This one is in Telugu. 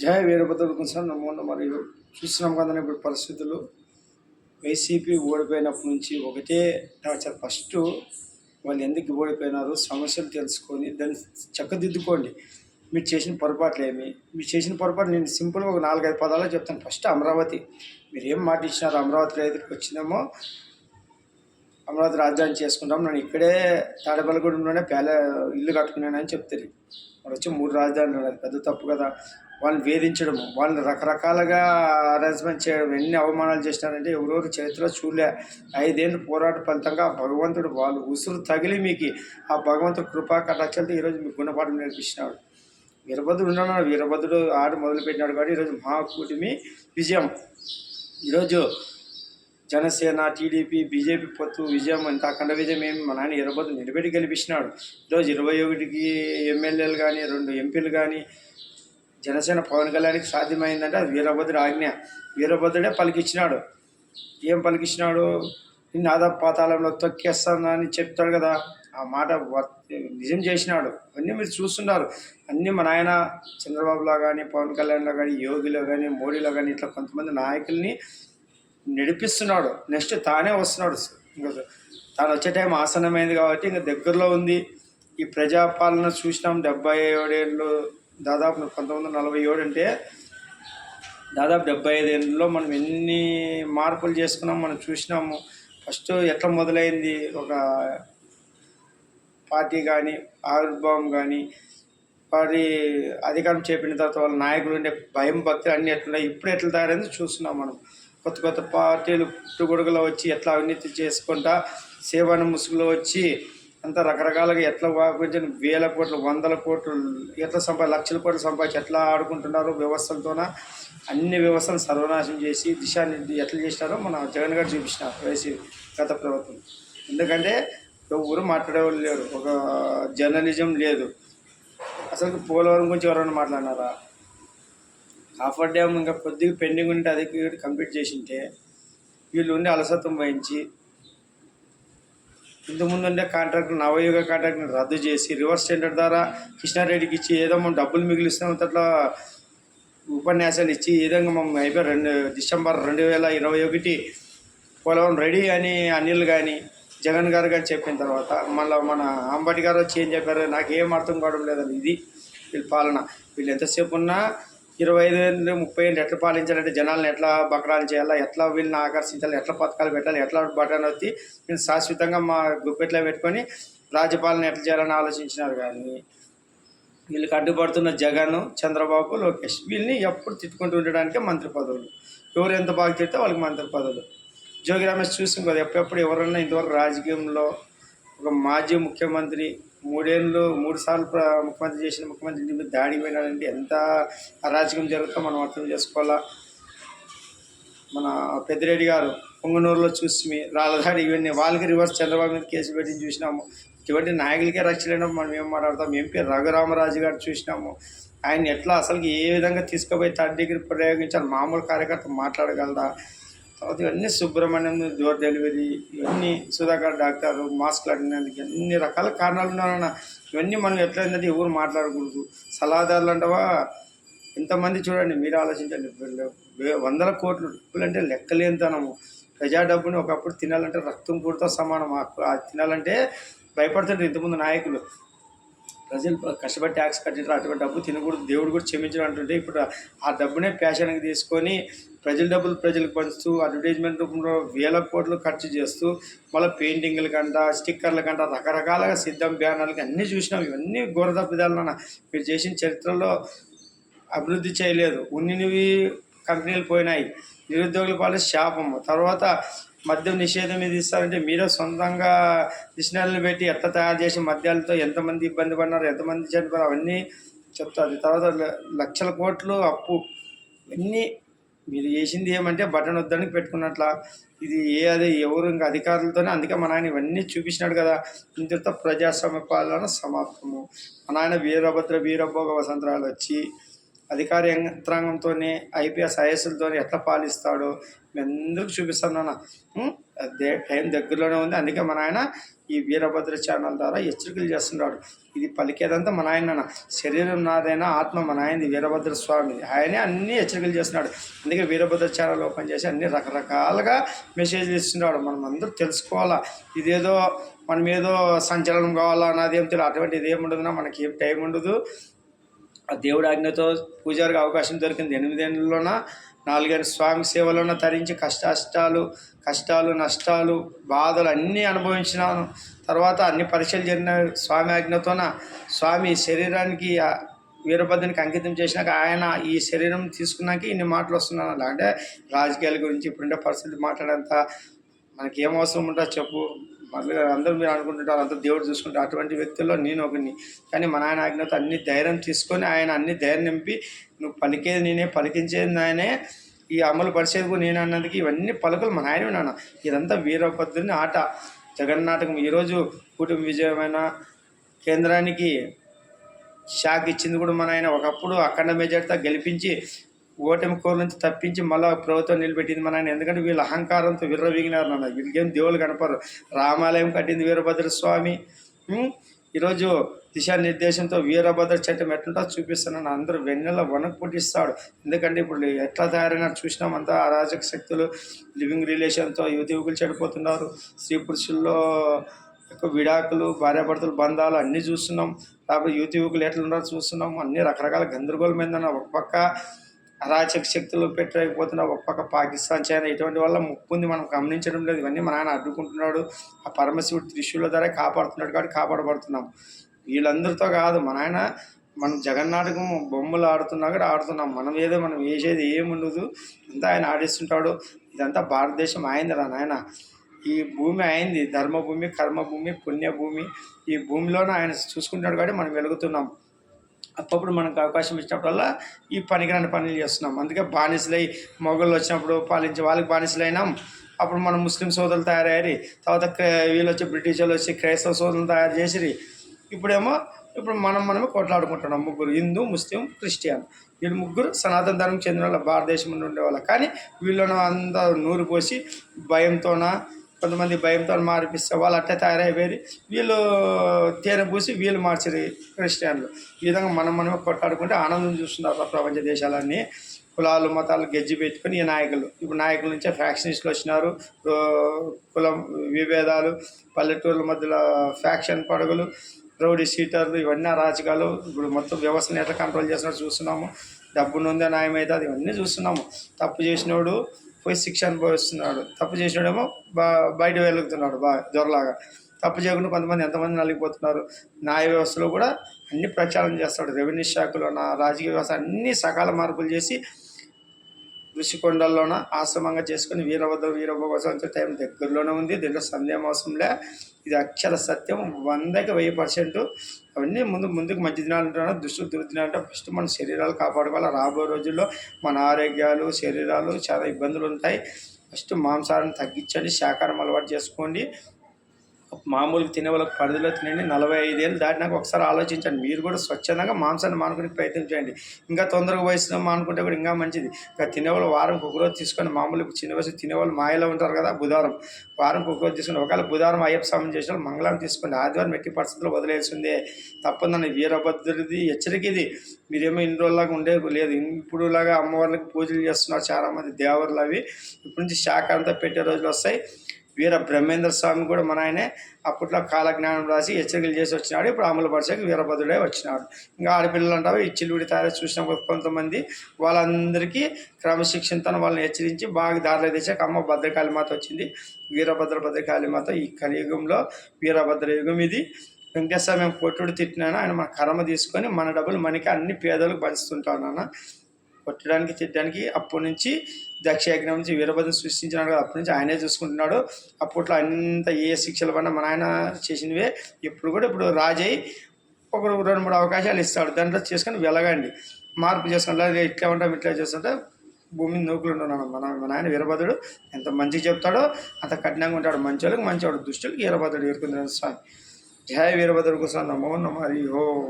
జయ వీరభద్రుడు సార్ నమో మరియు చూస్తున్నాం కదా ఇప్పుడు పరిస్థితులు. వైసీపీ ఓడిపోయినప్పటి నుంచి ఒకటే టార్చర్. ఫస్ట్ వాళ్ళు ఎందుకు ఓడిపోయినారు సమస్యలు తెలుసుకొని దాన్ని చక్కదిద్దుకోండి. మీరు చేసిన పొరపాట్లు ఏమి? మీరు చేసిన పొరపాటు నేను సింపుల్గా ఒక నాలుగైదు పదాలు చెప్తాను. ఫస్ట్ అమరావతి. మీరు ఏం మాట ఇచ్చినారు? అమరావతిలో ఎదురుకు వచ్చినామో అమరావతి రాజధాని చేసుకుంటాం నేను ఇక్కడే తాడపల్లిగూడెంలోనే పేల ఇల్లు కట్టుకున్నానని చెప్తారు. మరి వచ్చి మూడు రాజధానులు పెద్ద తప్పు కదా. వాళ్ళని వేధించడము వాళ్ళని రకరకాలుగా అరేంజ్మెంట్ చేయడం ఎన్ని అవమానాలు చేసినారంటే ఎవరెవరు చరిత్రలో చూడలే. ఐదేళ్ళు పోరాట ఫలితంగా భగవంతుడు వాళ్ళు ఉసురు తగిలి మీకు ఆ భగవంతుడు కృపా కటాక్షలతో ఈరోజు మీకు గుణపాఠం నేర్పించినాడు. వీరభద్రుడు ఉన్నాడు వీరభద్రుడు ఆట మొదలుపెట్టినాడు కాబట్టి ఈరోజు మహాకూటమి విజయం. ఈరోజు జనసేన టీడీపీ బీజేపీ పొత్తు విజయం ఇంత అఖండ విజయం ఏమి? మా నాయన ఇరవై నిలబెట్టి గెలిపించినాడు. ఈరోజు ఇరవై ఒకటికి ఎమ్మెల్యేలు కానీ రెండు ఎంపీలు కానీ జనసేన పవన్ కళ్యాణ్కి సాధ్యమైందంటే అది వీరభద్రుడు ఆజ్ఞ. వీరభద్రుడే పలికిచ్చినాడు. ఏం పలికిచ్చినాడు? నిన్ను ఆదా పాతాళంలో తొక్కేస్తానని చెప్తాడు కదా. ఆ మాట వ- నిజం చేసినాడు. అన్నీ మీరు చూస్తున్నారు. అన్నీ మా నాయన చంద్రబాబులో కానీ పవన్ కళ్యాణ్లో కానీ యోగిలో కానీ మోడీలో కానీ ఇట్లా కొంతమంది నాయకుల్ని నడిపిస్తున్నాడు. నెక్స్ట్ తానే వస్తున్నాడు. ఇంకా తాను వచ్చే టైం ఆసనమైంది కాబట్టి ఇంకా దగ్గరలో ఉంది. ఈ ప్రజాపాలన చూసినాం. డెబ్బై ఏడేళ్ళు దాదాపు పంతొమ్మిది వందల నలభై ఏడు అంటే దాదాపు డెబ్బై ఐదు మనం ఎన్ని మార్పులు చేసుకున్నాం మనం చూసినాము. ఫస్ట్ ఎట్లా మొదలైంది? ఒక పార్టీ కానీ ఆవిర్భావం కానీ వారి అధికారం చేపిన తర్వాత వాళ్ళ నాయకులు ఉండే భయం భక్తులు అన్ని ఎట్లున్నాయి? ఇప్పుడు ఎట్లా తయారైంది చూస్తున్నాం మనం. కొత్త కొత్త పార్టీలు పుట్టుగొడుగులో వచ్చి ఎట్లా అవినీతి చేసుకుంటా సేవన ముసుగులో వచ్చి అంత రకరకాలుగా ఎట్లా వాపించిన వేల కోట్లు వందల కోట్లు ఎట్లా సంపా లక్షల కోట్లు సంపాదించి ఎట్లా ఆడుకుంటున్నారు వ్యవస్థలతోన అన్ని వ్యవస్థలను సర్వనాశం చేసి దిశాన్ని ఎట్లా చేసినారో మన జగన్ గారు చూపించినారు వైసీ గత ప్రభుత్వం. ఎందుకంటే ఎవరు మాట్లాడేవాళ్ళు లేరు ఒక జర్నలిజం లేదు. అసలు పోలవరం గురించి ఎవరైనా మాట్లాడినారా? హాఫర్ డ్యామ్ ఇంకా కొద్దిగా పెండింగ్ ఉంటే అది కంప్లీట్ చేసింటే వీళ్ళు ఉండి అలసత్వం వహించి ఇంతకుముందు ఉండే కాంట్రాక్ట్ నవయుగ కాంట్రాక్ట్ని రద్దు చేసి రివర్స్ టెండర్ ద్వారా కృష్ణారెడ్డికి ఇచ్చి ఏదో మనం డబ్బులు మిగిలిస్తాం అట్లా ఉపన్యాసాలు ఇచ్చి ఈ విధంగా మనం అయిపోయి రెండు డిసెంబర్ రెండు వేల ఇరవై ఒకటి పోలవరం రెడీ అని అనిల్ కానీ జగన్ గారు కానీ చెప్పిన తర్వాత మళ్ళీ మన అంబటి గారు వచ్చి ఏం చెప్పారు? నాకు ఏం అర్థం కావడం లేదని ఇది. వీళ్ళ పాలన. వీళ్ళు ఎంతసేపు ఉన్నా ఇరవై ఐదు ఏళ్ళు ముప్పై ఏళ్ళు ఎట్లా పాలించాలంటే జనాలను ఎట్లా బకరాలు చేయాలా ఎట్లా వీళ్ళని ఆకర్షించాలి ఎట్లా పథకాలు పెట్టాలి ఎట్లా బటన్ వచ్చి వీళ్ళు శాశ్వతంగా మా గుప్పెట్లో పెట్టుకొని రాజ్యపాలన ఎట్లా చేయాలని ఆలోచించినారు కానీ వీళ్ళకి అడ్డుపడుతున్న జగన్ చంద్రబాబు లోకేష్ వీళ్ళని ఎప్పుడు తిట్టుకుంటూ ఉండడానికే మంత్రి పదవులు. ఎవరు ఎంత బాగా తిడితే వాళ్ళకి మంత్రి పదవులు. జోగి రమేష్ చూసాం కదా ఎప్పుడెప్పుడు ఎవరన్నా ఇంతవరకు రాజకీయంలో ఒక మాజీ ముఖ్యమంత్రి మూడేళ్ళు మూడు సార్లు ముఖ్యమంత్రి చేసిన ముఖ్యమంత్రి ఇంటి మీద దాడి పోయినాడంటే ఎంత అరాచకం జరుగుతుందో మనం అర్థం చేసుకోవాలా? మన పెద్దిరెడ్డి గారు పొంగనూరులో చూసి రాళ్ళదాడి ఇవన్నీ వాళ్ళకి రివర్స్ చంద్రబాబు మీద కేసు పెట్టి చూసినాము. ఇటువంటి నాయకులకే రక్షలేనప్పుడు మనం ఏం మాట్లాడతాం? ఎంపీ రఘురామరాజు గారు చూసినాము. ఆయన ఎట్లా అసలు ఏ విధంగా తీసుకుపోయి థర్డ్ డిగ్రీ ప్రయోగించాలి? మామూలు కార్యకర్త మాట్లాడగలదా? తర్వాత ఇవన్నీ సుబ్రహ్మణ్యం డోర్ డెలివరీ ఇవన్నీ సుధాకర్ డాక్టర్ మాస్క్లు అడిగినందుకు ఎన్ని రకాల కారణాలు ఉన్నాయన్న ఇవన్నీ మనం ఎట్లా ఏంటంటే ఎవరు మాట్లాడకూడదు. సలహాదారులు అంటవా? ఎంతమంది చూడండి మీరు ఆలోచించండి. వే- వందల కోట్లు డబ్బులు అంటే లెక్కలేనితనము. ప్రజా డబ్బుని ఒకప్పుడు తినాలంటే రక్తం కూడితో సమానం. తినాలంటే భయపడుతుంటారు ఇంతకుముందు నాయకులు. ప్రజలు కష్టపడి ట్యాక్స్ కట్టింటారు అటువంటి డబ్బు తినకూడదు దేవుడు కూడా క్షమించడం అంటుంటే ఇప్పుడు ఆ డబ్బునే ప్యాషన్కి తీసుకొని ప్రజల డబ్బులు ప్రజలకు పంచుతూ అడ్వర్టైజ్మెంట్ రూపంలో వేల కోట్లు ఖర్చు చేస్తూ మళ్ళీ పెయింటింగ్ల కంట స్టిక్కర్ల కంట రకరకాలుగా సిద్ధం బ్యానర్లకి అన్నీ చూసినాం. ఇవన్నీ ఘోర తప్పిదాలన్న మీరు చేసిన చరిత్రలో అభివృద్ధి చేయలేదు. ఉన్నినివి కంపెనీలు పోయినాయి. నిరుద్యోగుల పాలు శాపము. తర్వాత మద్యం నిషేధం ఇది ఇస్తారంటే మీరే సొంతంగా డిక్షనరీలు పెట్టి ఎట్లా తయారు చేసి మద్యాలతో ఎంతమంది ఇబ్బంది పడినారు ఎంతమంది చనిపోయారు అవన్నీ చెప్తారు. తర్వాత ల- లక్షల కోట్లు అప్పు. ఇవన్నీ మీరు చేసింది ఏమంటే బటన్ వద్దని పెట్టుకున్నట్ల. ఇది ఏ అది ఎవరు ఇంకా అధికారులతోనే అందుకే మా నాయన ఇవన్నీ చూపించినాడు కదా. ఇంత ప్రజాస్వామ్య పాలన సమాప్తము. మా నాయన వీరభద్ర వీరభోగ వసంతరాలు వచ్చి అధికార యంత్రాంగంతో ఐపీఎస్ ఐఎస్లతో ఎట్లా పాలిస్తాడో ఎందుకు చూపిస్తాను అదే టైం దగ్గరలోనే ఉంది. అందుకే మన ఆయన ఈ వీరభద్ర ఛానల్ ద్వారా హెచ్చరికలు చేస్తున్నాడు. ఇది పలికేదంతా మన ఆయన శరీరం నాదైనా ఆత్మ మన ఆయనది వీరభద్ర స్వామి. ఆయనే అన్ని హెచ్చరికలు చేస్తున్నాడు. అందుకే వీరభద్ర ఛానల్ ఓపెన్ చేసి అన్ని రకరకాలుగా మెసేజ్లు ఇస్తున్నాడు. మనం అందరూ తెలుసుకోవాలా? ఇదేదో మనం ఏదో సంచలనం కావాలా? నాదేం ఏం తెలియదు అటువంటిది ఏమి మనకి ఏం టైం ఉండదు. దేవుడి ఆజ్ఞతో పూజారికి అవకాశం దొరికింది. ఎనిమిదేళ్ళలోన నాలుగైదు స్వామి సేవలోన తరించి కష్టాష్టాలు కష్టాలు నష్టాలు బాధలు అన్నీ అనుభవించినాను. తర్వాత అన్ని పరీక్షలు జరిగిన స్వామి ఆజ్ఞతోన స్వామి శరీరానికి వీరభద్రునికి అంకితం చేసినాక ఆయన ఈ శరీరం తీసుకున్నాక ఇన్ని మాటలు వస్తున్నాను అలా. అంటే రాజకీయాల గురించి ఇప్పుడుండే పరిస్థితి మాట్లాడేంత మనకి ఏం అవసరం ఉంటుందో చెప్పు. మళ్ళీ అందరూ మీరు అనుకుంటుంటారు అంత దేవుడు చూసుకుంటారు అటువంటి వ్యక్తుల్లో నేను ఒకని కానీ మన ఆయన ఆజ్ఞతో అన్ని ధైర్యం తీసుకొని ఆయన అన్ని ధైర్యం నింపి నువ్వు పలికేది నేనే పలికించేది ఆయనే ఈ అమలు పరిచేది కూడా నేను అన్నందుకు ఇవన్నీ పలుకులు మన ఆయన నాన్న. ఇదంతా వీరభద్రుని ఆట. జగన్నాటకం ఈరోజు కుటుంబ విజయమైన కేంద్రానికి షాక్ ఇచ్చింది కూడా మన ఆయన ఒకప్పుడు అఖండ మెజార్టీతో గెలిపించి ఓటమి కోరు నుంచి తప్పించి మళ్ళీ ప్రభుత్వం నిలబెట్టింది మన ఆయన ఎందుకంటే వీళ్ళ అహంకారంతో విర్రవీగినారు నాన్న. వీళ్ళకేం దేవుళ్ళు కనపరు రామాలయం కట్టింది వీరభద్ర స్వామి. ఈరోజు దిశానిర్దేశంతో వీరభద్ర చట్టం ఎట్లుంటో చూపిస్తున్నాను అందరూ వెన్నెల వనకు పుట్టిస్తాడు. ఎందుకంటే ఇప్పుడు ఎట్లా తయారైనారు చూసినాం అంతా. అరాజక శక్తులు లివింగ్ రిలేషన్తో యువతి యువకులు చెడిపోతున్నారు. స్త్రీ పురుషుల్లో యొక్క విడాకులు భార్యాభర్తల బంధాలు అన్నీ చూస్తున్నాం. లేకపోతే యువతి యువకులు ఎట్లా ఉన్నారో చూస్తున్నాం. అన్ని రకరకాల గందరగోళం ఏందన్న ఒక పక్క. అరాచక శక్తులు పెట్టలేకపోతున్న ఒక పక్క పాకిస్తాన్ చైనా ఇటువంటి వల్ల ముక్కుంది మనం గమనించడం లేదు. ఇవన్నీ మన ఆయన అడ్డుకుంటున్నాడు. ఆ పరమశివుడు త్రిశూల ద్వారా కాపాడుతున్నాడు కాబట్టి కాపాడబడుతున్నాం. వీళ్ళందరితో కాదు మన ఆయన మనం జగన్నాటకం బొమ్మలు ఆడుతున్నా కూడా ఆడుతున్నాం. మనం ఏదో మనం వేసేది ఏముండదు. అంతా ఆయన ఆడిస్తుంటాడు. ఇదంతా భారతదేశం అయింది రా నాయన. ఈ భూమి అయింది. ధర్మభూమి కర్మభూమి పుణ్యభూమి. ఈ భూమిలోనే ఆయన చూసుకుంటాడు కాబట్టి మనం వెలుగుతున్నాం. అప్పుడప్పుడు మనకు అవకాశం ఇచ్చినప్పుడల్లా ఈ పనికిరాని పనులు చేస్తున్నాం. అందుకే బానిసలై మొగళ్ళు వచ్చినప్పుడు పాలించే వాళ్ళకి బానిసలైనాం. అప్పుడు మనం ముస్లిం సోదరులు తయారయ్యారు. తర్వాత వీళ్ళు వచ్చి బ్రిటిష్ వాళ్ళు వచ్చి క్రైస్తవ సోదరులు తయారు చేసిరి. ఇప్పుడేమో ఇప్పుడు మనం మనమే కొట్లాడుకుంటున్నాం ముగ్గురు. Hindu Muslim Christian. వీళ్ళు ముగ్గురు సనాతన ధర్మం చెందిన వాళ్ళ భారతదేశం నుండి ఉండేవాళ్ళు. కానీ వీళ్ళను అంతా నూరు పోసి భయంతోన కొంతమంది భయంతో మార్పిస్తే వాళ్ళు అట్టే తయారైపోయి వీళ్ళు తేనె పూసి వీళ్ళు మార్చారు క్రిస్టియన్లు. ఈ విధంగా మనం మనమే కొట్టాడుకుంటే ఆనందం చూస్తున్నారు ప్రపంచ దేశాలన్నీ. కులాలు మతాలు గెజ్జి పెట్టుకుని ఈ నాయకులు. ఇప్పుడు నాయకుల నుంచే ఫ్యాక్షనిస్టులు వచ్చినారు. కులం విభేదాలు పల్లెటూర్ల మధ్యలో ఫ్యాక్షన్ పడగలు రౌడీ సీటర్లు ఇవన్నీ అరాచకాలు. ఇప్పుడు మొత్తం వ్యవస్థను ఎట్లా కంట్రోల్ చేస్తున్నట్టు చూస్తున్నాము. డబ్బు నుందే న్యాయం ఇవన్నీ చూస్తున్నాము. తప్పు చేసినోడు పోయి శిక్ష అనుభవిస్తున్నాడు. తప్పు చేసినోడేమో బా బయట వెలుగుతున్నాడు బా దొరలాగా తప్పు చేయకుండా కొంతమంది ఎంతమంది నలిగిపోతున్నారు. న్యాయ వ్యవస్థలో కూడా అన్ని ప్రచారం చేస్తాడు. రెవెన్యూ శాఖలో నా రాజకీయ వ్యవస్థ అన్ని సకాల మార్పులు చేసి ఋషికొండల్లోన ఆశ్రమంగా చేసుకుని వీరభద్ర వీరభోగోత్సవం టైం దగ్గరలోనే ఉంది. దీంట్లో సందేహం అవసరంలే ఇది అక్షర సత్యం. వందకి వెయ్యి పర్సెంట్. అవన్నీ ముందు ముందుకు మంచి దినాలు ఉంటున్నా దుష్టు దుర్దినాలు అంటే ఫస్ట్ మన శరీరాలు కాపాడుకోవాలి. రాబోయే రోజుల్లో మన ఆరోగ్యాలు శరీరాలు చాలా ఇబ్బందులు ఉంటాయి. ఫస్ట్ మాంసాహారం తగ్గించండి. శాకాహారం అలవాటు చేసుకోండి. మామూలుగా తినే వాళ్ళకి పరిధిలో తినండి. నలభై ఐదేళ్ళు దాటినాక ఒకసారి ఆలోచించండి. మీరు కూడా స్వచ్ఛందంగా మాంసాన్ని మానుకునే ప్రయత్నం చేయండి. ఇంకా తొందరగా వయసులో మానుకుంటే కూడా ఇంకా మంచిది. ఇంకా తినేవాళ్ళు వారం ఒకరోజు తీసుకొని మామూలు చిన్న వయసు తినేవాళ్ళు మాయలో ఉంటారు కదా బుధవారం వారం ఒకరోజు తీసుకుని తీసుకొని ఒకవేళ బుధవారం అయ్యప్ప స్వామి చేసిన మంగళం మంగళవారం తీసుకోండి ఆదివారం ఎట్టి పరిస్థితుల్లో వదిలేసిందే. తప్పందని వీరభద్రుడిది హెచ్చరిక ఇది మీరేమో ఇన్ని రోజులాగా ఉండే లేదు. ఇప్పుడు లాగా అమ్మవార్లకి పూజలు చేస్తున్నారు చాలామంది. దేవర్లు అవి. ఇప్పటి నుంచి శాఖ అంతా పెట్టే రోజులు వస్తాయి. వీర బ్రహ్మేంద్ర స్వామి కూడా మన ఆయనే అప్పట్లో కాలజ్ఞానం రాసి హెచ్చరికలు చేసి వచ్చినాడు. ఇప్పుడు అమలు పరిచయకు వీరభద్రుడే వచ్చినాడు. ఇంకా ఆడపిల్లలు అంటారు ఈ చిల్లుడి తయారు చూసిన కొంతమంది వాళ్ళందరికీ క్రమశిక్షణతో వాళ్ళని హెచ్చరించి బాగా దారిలో తెచ్చాక అమ్మ భద్రకాళి మాత వచ్చింది. వీరభద్ర భద్రకాళి మాత ఈ కలియుగంలో వీరభద్ర యుగం ఇది. వెంకటేశ్వర మేము కొట్టుడు తిట్టినాను ఆయన మన కర్మ తీసుకొని మన డబ్బులు మనకి అన్ని పేదలకు పంచుతుంటాను నాన్న. కొట్టడానికి తిట్టడానికి అప్పటి నుంచి దక్షయజ్ఞం నుంచి వీరభద్రం సృష్టించినాడు కదా అప్పటి నుంచి ఆయనే చూసుకుంటున్నాడు. అప్పట్లో అంత ఏ శిక్షలు పడినా మన ఆయన చేసినవే ఇప్పుడు కూడా ఇప్పుడు రాజై ఒక రెండు మూడు అవకాశాలు ఇస్తాడు. దాంట్లో చేసుకొని వెలగండి. మార్పు చేసుకొని ఇట్లా ఉంటాం ఇట్లా చేస్తుంటే భూమిని నూకులు ఉన్నాడు మన మన ఆయన వీరభద్రుడు ఎంత మంచిగా చెప్తాడో అంత కఠినంగా ఉంటాడు. మంచోళ్ళకి మంచివాడు దుష్టులకి వీరభద్రుడు ఎరుకుంది స్వామి. జయ వీరభద్రుడు కోసం నమో నమ హరి ఓం.